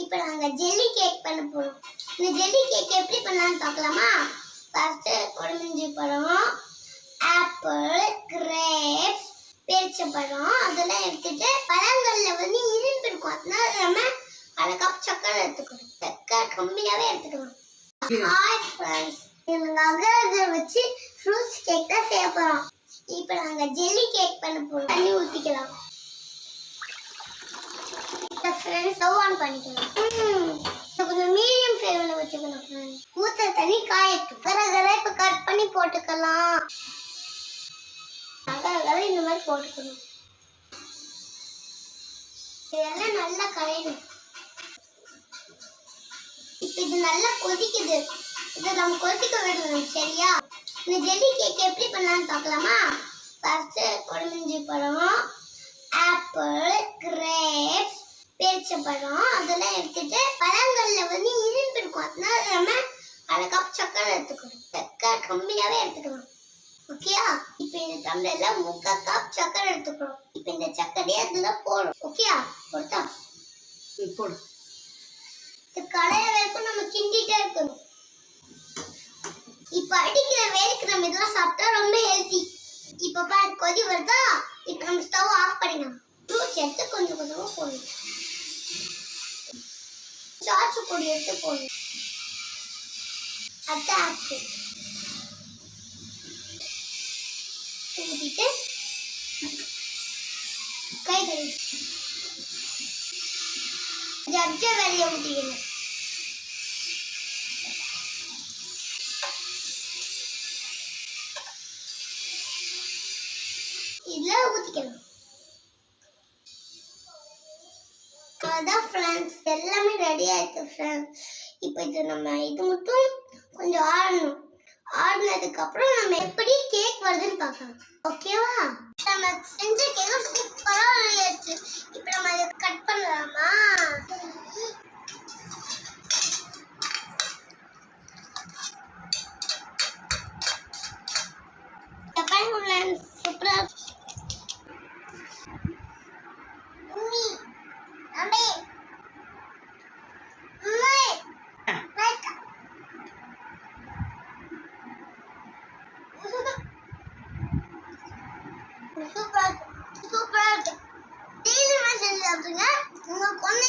இப்போ நாங்கள் jelly cake பண்ண போகிறோம் இந்த ஜெல்லி கேக் எப்படி பண்ணலாம்னு பார்க்கலாமா? ஃபஸ்ட்டு கொடமிஞ்சி பழம் ஆப்பிள் கிரேப்ஸ் பேரிச்சப்பழம் அதெல்லாம் எடுத்துட்டு பழங்களில் வந்து இனிப்பு இருக்கும். அதனால நம்ம அரை கப் சக்கரை எடுத்துக்கணும். சக்கரை கம்மியாகவே எடுத்துக்கணும். ஹாய் ஃப்ரெண்ட்ஸ் நாங்கள் வச்சு ஃப்ரூட்ஸ் கேக் தான் செய்ய போகிறோம் இப்போ நாங்கள் ஜெல்லி கேக் பண்ண போகிறோம் தண்ணி ஊற்றிக்கலாம் ஃப்ரெண்ட்ஸ் ஸ்டவ் ஆன் பண்ணிக்கலாம் கொஞ்சம் மீடியம் ஃப்ளேமில் வச்சுக்கணும் ஃப்ரெண்ட்ஸ் ஊற்ற தண்ணி காயட்டும் கரகரை இப்போ கட் பண்ணி போட்டுக்கலாம். கரகரை இந்த மாதிரி போட்டுக்கணும். இதெல்லாம் நல்லா கரையணும். இப்போ இது நல்லா கொதிக்குது. இதை நம்ம கொதிக்க விடணும் சரியா? இந்த ஜெல்லி கேக் எப்படி பண்ணலாம்னு பார்க்கலாமா? ஃபஸ்ட்டு கொடமிஞ்சி பழம் ஆப்பிள் கிரேப்ஸ் பேரிச்சப்பழம் அதெல்லாம் எடுத்துட்டு பழங்களில் வந்து இனிப்பு இருக்கும். அதனால நம்ம அரை கப் சக்கரை எடுத்துக்கணும். சக்கரை கம்மியாகவே எடுத்துக்கணும் ஓகேயா இப்போ இந்த டம்ளர்ல முக்கால் கப் சக்கரை எடுத்துக்கிறோம் இப்போ இந்த சக்கரையை அதில் போடும் ஓகேயா போடு. இது கடையை வரைக்கும் நம்ம கிண்டிட்டே இருக்கணும். இப்போ அடிக்கிற வேலைக்கு நம்ம இதெல்லாம் சாப்பிட்டா ரொம்ப ஹெல்த்தி இப்போ பாரு கொதி வருதா? இப்போ நம்ம ஸ்டவ் ஆஃப் பண்ணிடலாம். ஃப்ரூட்ஸ் எடுத்து கொஞ்சம் கொஞ்சமாக போடணும். சாச்சு பொடி எடுத்து போடணும் அத்தை ஆப்பிள் ஊற்றிட்டு கை கழுவி ஜட்ஜ வெளியே ஊற்றிக்கணும் இதில் ஊற்றிக்கணும் அதான் ஃப்ரெண்ட்ஸ் எல்லாமே ரெடி ஆயிடுச்சு ஃப்ரெண்ட்ஸ் இப்போ இது நம்ம இது மட்டும் கொஞ்சம் ஆடணும். ஆடினதுக்கப்புறம் நம்ம எப்படி கேக் வருதுன்னு பார்க்கலாம். ஓகேவா நம்ம செஞ்ச கேக் சூப்பராக ரெடி ஆயிடுச்சு இப்போ நம்ம அதை கட் பண்ணலாமா பாருங்க ஃப்ரெண்ட்ஸ் சூப்பராக மம்மி அம்மே அம்மே லைக் சூப்பரா இருக்கு சூப்பரா இருக்கு டெய்லியுமே செஞ்சு சாப்பிடுங்க உங்க குழந்தைங்களுக்கு